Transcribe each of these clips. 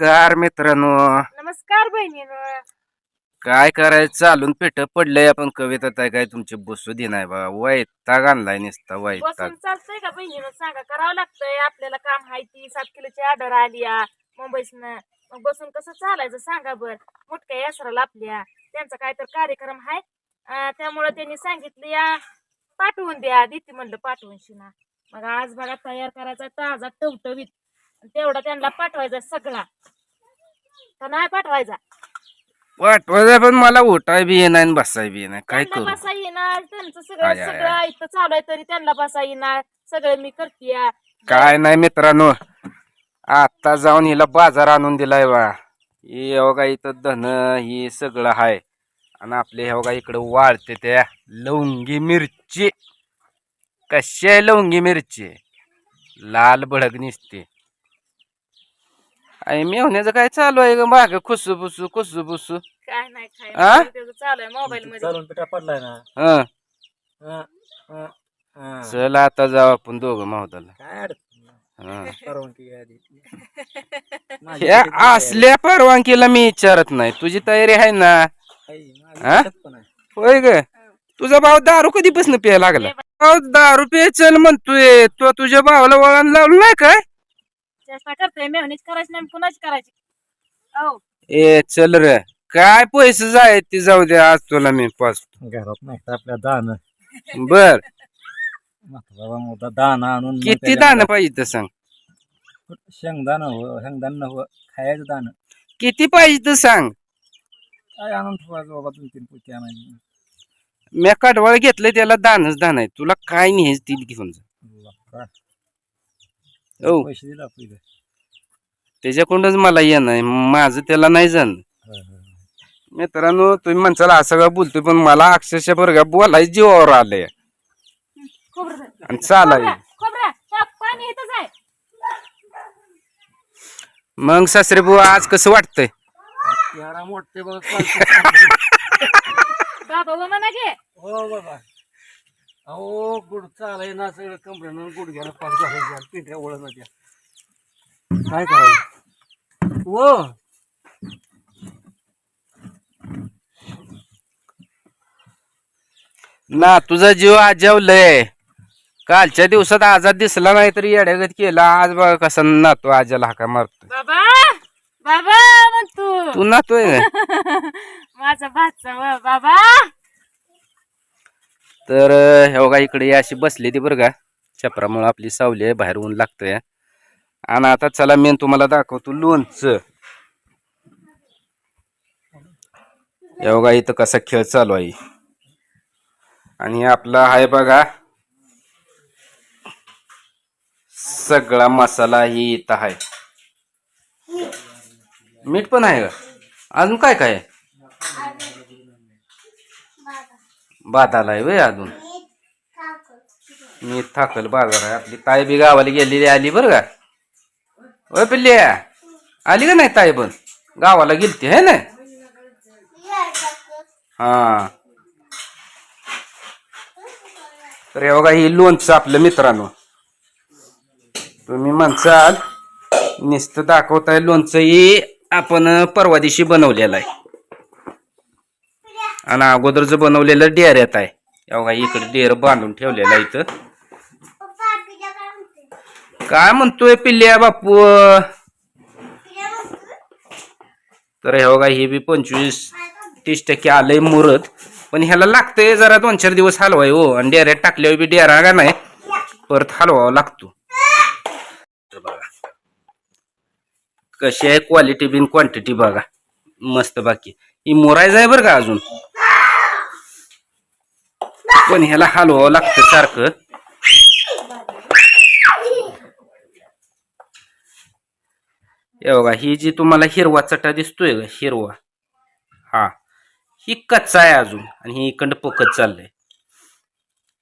नमस्कार मित्रांनो. नमस्कार बहिणीनं. काय करायचं? चालून पेट पडलंय आपण. कविता काय काय तुमची बसू दे नाही बा. वैताग आणलाय नुसता वैताग. बसून चालतंय का बहिणीनं? सांगा करावं लागतंय. आपल्याला काम आहे ती. सात किलोची ऑर्डर आली या मुंबईसनं. मग बसून कसं चालायचं सांगा बर. मोठ्या यासराला आपल्या. त्यांचा काय तर कार्यक्रम आहे. अं, त्यामुळं त्यांनी सांगितलं या पाठवून द्या. देते म्हणलं पाठवून शिना. मग आज बघा तयार करायचा ताजा टवटवीत. तेवढा त्यांना पाठवायचा सगळा. का नाही पाठवायचा? वाटवायचं पण मला उठाय बी येणार आणि बसाय बी येणार काय त्यांना करू? बसा येणार त्यांचं सगळं आय, आय, आय. सगळं ऐकतं चालू आहे तरी त्यांना बसा येणार सगळं मी करते काय नाही मित्रांनो आता जाऊन हिला बाजार आणून दिलाय बा. हे बघा इथं धन ही सगळं आहे आणि आपले हे बघा इकडं वाळते त्या लवंगी मिरची. कशी आहे लवंगी मिरची? लाल भडक निसते. आई मेवण्याचं काय चालू आहे ग? माग खुसू बुसू खुसू बुसू. काय नाही काय आ? नाही, त्याचं चालू आहे मोबाईल मध्ये चालून पिठा पडलाय ना. हं. हं, हं, हं. चल आता जाऊ आपण दोघं मावताला काय अडचण नाही. हं. परवानगी घ्या आधी. माझी हे किती तयारी असल्या परवानगीला मी विचारत नाही. तुझी तयारी आहे ना? आहे, माझी हा? लक्षात पण आहे. होय ग? तुझा भाऊ दारू कधीपासून प्यायला लागला? भाऊ दारू पे चल म्हणतोय तो तुझ्या भावाला वळण लावलं नाही काय? चेष्टा करते मेहनीच करायची नाही कुणाची करायची? हो ए चल रे. काय पैसे जाय ते जाऊ दे आज तुला मी पाच घरात नाही तर आपल्या दान? बर. बाबा मोठा दाना आणून किती दान पाहिजे तर सांग? शेंगदाणं हो शेंगदाणं हो खायचं दाणं. किती पाहिजे तर सांग? काय आणून ठेवायचं बाबा दोन तीन पुती आणायची. मी कडवाळ घेतलंय त्याला दानच दान आहे. तुला काय नाही ती घेऊन जा. हो. पैसे दिले त्याच्याकडूनच मला येणं आहे. माझं त्याला नाही जाणं. मित्रांनो तुम्ही म्हणसाल असं सगळं बोलतोय पण मला अक्षरशः बरं का बोलायचं जीवावर आलंय. खोबरं. आणि चालाय. खोबरं, खोबरं हे पाणी इथंच आहे. मग सासरे बुवा आज कसं वाटतंय? यारा मोठे बघ बाबा व म्हणा घे हो बाबा. अहो गुड चालाय ना सगळं कमरेनं गुड घ्यायला पाच झालं पिंढऱ्या ओळख द्या काय करायचं? हो ना तुझा जीव आजवलंय. कालच्या दिवसात आजाद दिसला नाही तरी येड्यागत केला. आज बघा कसा नातो आजाला हाका मारतोय. बाबा बाबा तू तू नातोय माझा भाचा व बाबा. तर अं, हे बघा इकडे अशी बसली ती बरं का. छपरामुळं आपली सावली आहे बाहेर ऊन लागतंय. आणि आता चला मेन तुम्हाला दाखवतो लोणचं. हे बघा इथं कसा खेळ चालू आहे. आणि आपला आहे बघा सगळा मसाला ही इथं आहे. मीठ पण आहे का? अजून काय काय बादाला आहे वय अजून? मी थाकल बाजार आहे आपली ताई बी गावाला गेलेली आली बरं का? ओय पिल्ल्या आली का नाही ताई पण? गावाला गेलती है ना? हा. तर हे बघा ही लोणचं आपलं मित्रांनो. तुम्ही म्हणसाल नुसतं दाखवताय लोणचं ही आपण परवा दिवशी बनवलेलं आहे. आणि अगोदरचं बनवलेलं डेऱ्यात आहे. हे बघा इकडे डेर बांधून ठेवलेलं आहे इथं. काय म्हणतोय पिल्ल्या बापू? तर हे बघा हे बी पंचवीस तीस टक्के आलंय मुरत. पण ह्याला लागतंय जरा दोन चार दिवस हलवाय हो. आणि डेऱ्यात टाकल्यावर बी डेरा का नाही परत हलवावा लागतो. बघा कशी आहे क्वालिटी बिन क्वांटिटी बघा. मस्त बाकी. ही मोरायचं आहे बरं का अजून? पण ह्याला हलवावं लागतं सारखं. हे बघा ही जी तुम्हाला हिरवा चटा दिसतोय का हिरवा. हा. ही कच्चा आहे अजून आणि ही इकडं पकत चाललंय.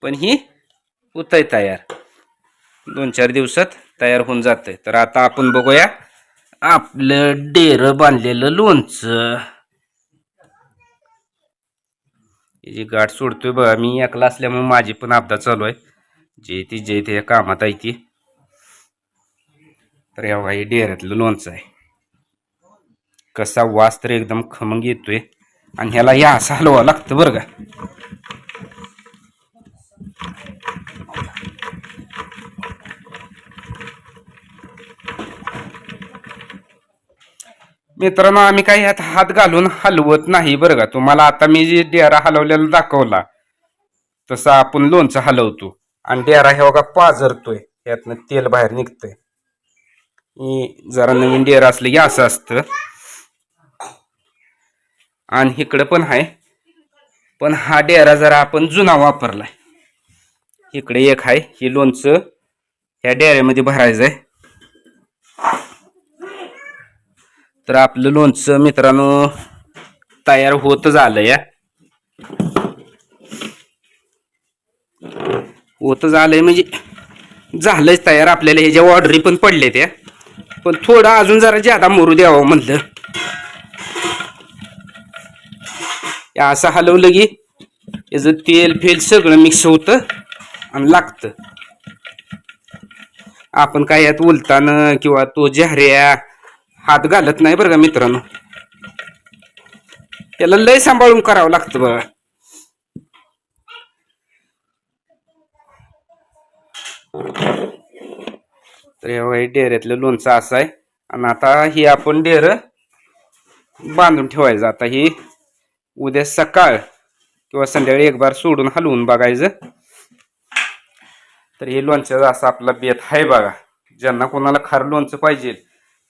पण ही उतय तयार. दोन चार दिवसात तयार होऊन जातंय. तर आता आपण बघूया आपलं डेर बांधलेलं लोणचं ही जी गाठ सोडतोय बघा मी एकला असल्यामुळे माझी पण आपदा चालू आहे. जे ती जे ते कामात आहे ती. तर या बघा हे डेऱ्यातलं लोणचं आहे. कसा वास तर एकदम खमंग येतोय. आणि ह्याला या असं हलवा लागतं बरं का. मित्रांनो आम्ही काही ह्यात हात घालून हलवत नाही बरं का. तुम्हाला आता मी जे डेरा हलवलेला दाखवला तसं आपण लोणचं हलवतो. आणि डेरा हे बघा पाझरतोय यातनं तेल बाहेर निघतंय. जरा नवीन डेरा असलं की असं असतं. आणि इकडं पण आहे पण हा डेरा जरा आपण जुना वापरलाय. इकडे एक आहे ही लोणचं ह्या डेऱ्यामध्ये भरायचं आहे तर आपलं लोणचं मित्रांनो तयार होत झालं या होत झालंय म्हणजे झालंच तयार आपल्याला. ह्याच्या ऑर्डरी पण पडले त्या पण थोडं अजून जरा ज्यादा मोरू द्यावं म्हणलं. असं हलवलं की याचं तेल फेल सगळं मिक्स होतं आणि लागतं. आपण काय यात उलतानं किंवा तो जहऱ्या हात घालत नाही बरं का मित्रांनो. त्याला लय सांभाळून करावं लागतं बघा. तर हे हे डेऱ्यातलं लोणचं असं आहे. आणि आता ही आपण डेर बांधून ठेवायचं. आता ही उद्या सकाळ किंवा संध्याकाळी एक बार सोडून हलवून बघायचं. तर हे लोणचं असं आपला बेत आहे बघा. ज्यांना कोणाला खार लोणचं पाहिजे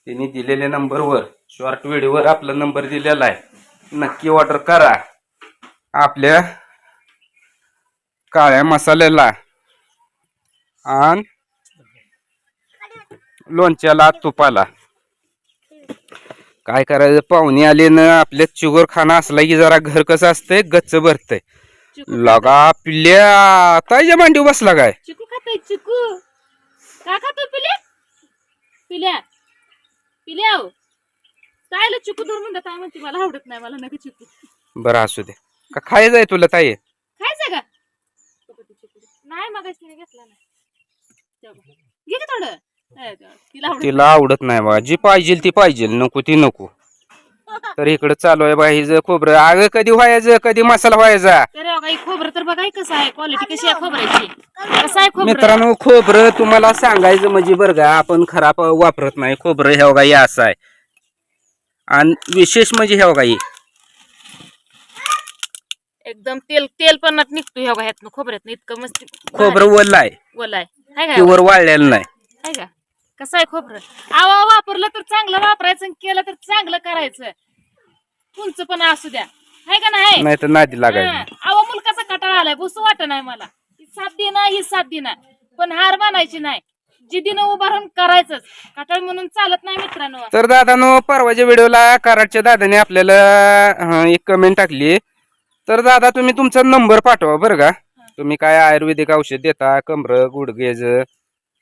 त्यांनी दिलेल्या नंबरवर शॉर्ट व्हिडिओवर आपला नंबर दिलेला आहे. नक्की ऑर्डर करा. आपल्या काळ्या मसाल्याला आणि. लोणच्याला तुपाला. काय करायचं? पाहुणे आले ना आपल्यात शुगर खाना असला की जरा घर कसं असतंय? गच्च भरतंय. लगा पिल्ल्या ताईच्या मांडीव बसला काय? चिकू खातोय चिकू. का खातोय पिल्या पिल्या पिल्या हो. कायला चिकू धरून म्हणतात काय म्हणते मला आवडत नाही मला नका चिकू. बरं असू दे. का खायचं आहे तुला ताई? खायचं का? नाही मग तिने घेतला नाही. तेव्हा. घे की थोडं. नाही, तेव्हा. तिला आवडत तिला आवडत नाही बघा जी पाहिजे ती पाहिजे नको ती नको. तर इकडे चालू आहे बा हिचं खोबरं. अगं कधी व्हायचं? कधी मसाला व्हायचा? तर बघा, हे खोबरं तर बघा हे कसं आहे. क्वालिटी कशी आहे खोबऱ्याची? कसं आहे खोबरं? मित्रांनो खोबरं तुम्हाला सांगायचं म्हणजे बरं का आपण खराब वापरत नाही. खोबरं हे बघा हे असं आहे. आणि विशेष म्हणजे हे बघा हे एकदम तेल तेल पण निघतो ह्या ह्यातनं खोबऱ्यातनं. इतकं मस्त खोबरं आहे. ओला आहे. हाय का? प्युअर वाळलेलं नाही. हाय का? कसं आहे खोबरं? आवा वापरलं तर चांगलं वापरायचं आणि केलं तर चांगलं करायचं. तुमचं पण असू द्या. हाय का नाही? नाही तर नादी लागायचं. आवा मुलकाचा कटाळा आलाय. बसू वाट नाही मला. ही सात दिन ही सात दिन पण हार मानायची नाही. जिद्दीनं उभा राहून करायचंच. कटाळ म्हणून चालत नाही मित्रांनो. तर दादानो परवाच्या व्हिडिओला कराडच्या दादाने आपल्याला एक कमेंट टाकली. तर दादा तुम्ही तुमचा नंबर पाठवा बरं का. तुम्ही काय आयुर्वेदिक औषध देता कमर गुडघेज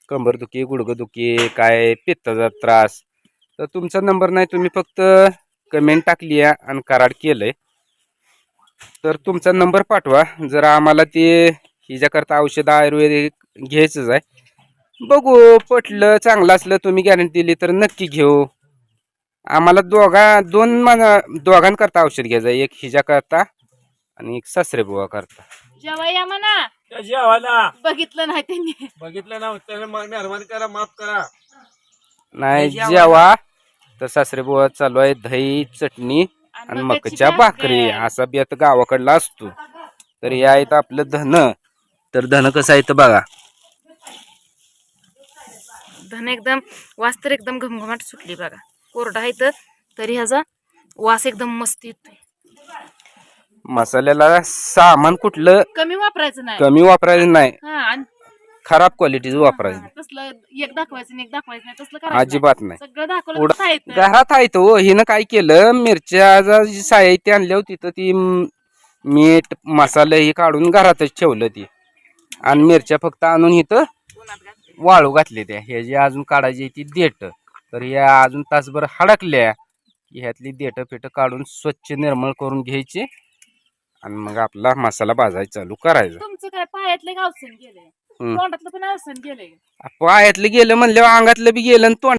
कंबर दुखी गुडघं दुखी काय पित्ताचा त्रास. तर तुमचा नंबर नाही तुम्ही फक्त कमेंट टाकली आहे आणि कराड केलंय. तर तुमचा नंबर पाठवा. जर आम्हाला ते हिच्याकरता औषध आयुर्वेदिक घ्यायचंच आहे. बघू पटलं चांगलं असलं तुम्ही गॅरंटी दिली तर नक्की घेऊ. आम्हाला दोघा दोन मला दोघांकरता औषध घ्यायचं आहे. एक हिच्याकरता आणि एक सासरे बुवा करता जेव्हा या म्हणा. जेवायला. बघितलं नाही त्यांनी. बघितलं ना त्याने मग मेहरबानी करा माफ करा. नाही जेवा. तर सासरे बुवा चालू आहे दही चटणी आणि मकच्या भाकरी. असा बेत गावाकडला असतो. तर या आहेत आपलं धन. तर धन कसं आहे तर बघा. धन एकदम वास तर एकदम घमघमाट सुटली बघा. कोरडा आहे तर तरी ह्याचा वास एकदम मस्त येतोय. मसाल्याला सामान कुठलं? कमी वापरायचं नाही. कमी वापरायचं नाही. हा आणि खराब क्वालिटीचं वापरायचं. तसलं एक दाखवायचं आणि एक दाखवायचं नाही तसलं करायचं अजिबात नाही. सगळं दाखवलं पुढं- तर साहित्य. घरात आहे तो हिनं काय केलं मिरच्या जी साहित्य आणली होती तर ती म- मीठ मसाले हे काढून घरातच ठेवलं ती आणि मिरच्या फक्त आणून इथं उन्हात घातले. वाळू घातले त्या हे जे अजून काढायची ती देठ तर या अजून तासभर हडकल्या की ह्यातली देठ पेट काढून स्वच्छ निर्मळ करून घ्यायची आणि मग आपला मसाला भाजायचा चालू करायचा तुमचं काय पायातलं गावसन गेलंय हम्म. तोंडातलं पण अवसन गेलंय. पायातलं गेलं म्हणल्यावर अंगातलं बी गेलं आणि तोंड